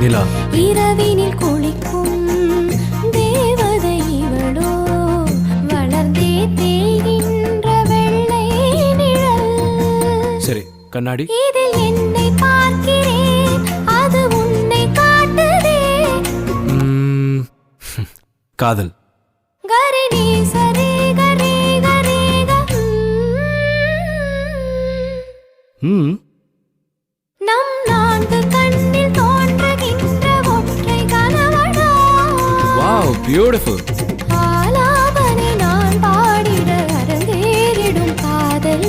இரவினில் குளிக்கும் தேவதை இவளோ வளர்ந்தே தேய்கின்ற வெள்ளை நிழல். சரி கண்ணாடி. இதில் என்னை பார்க்கிறேன் அது உன்னை காட்டுதே. காதல். கரிணி சரி கரி கரி ம். நம் நான்கு பியூட்டிஃபுல் ஆலாபனை நான் பாடிட அரங்கேறிடும் காதல்.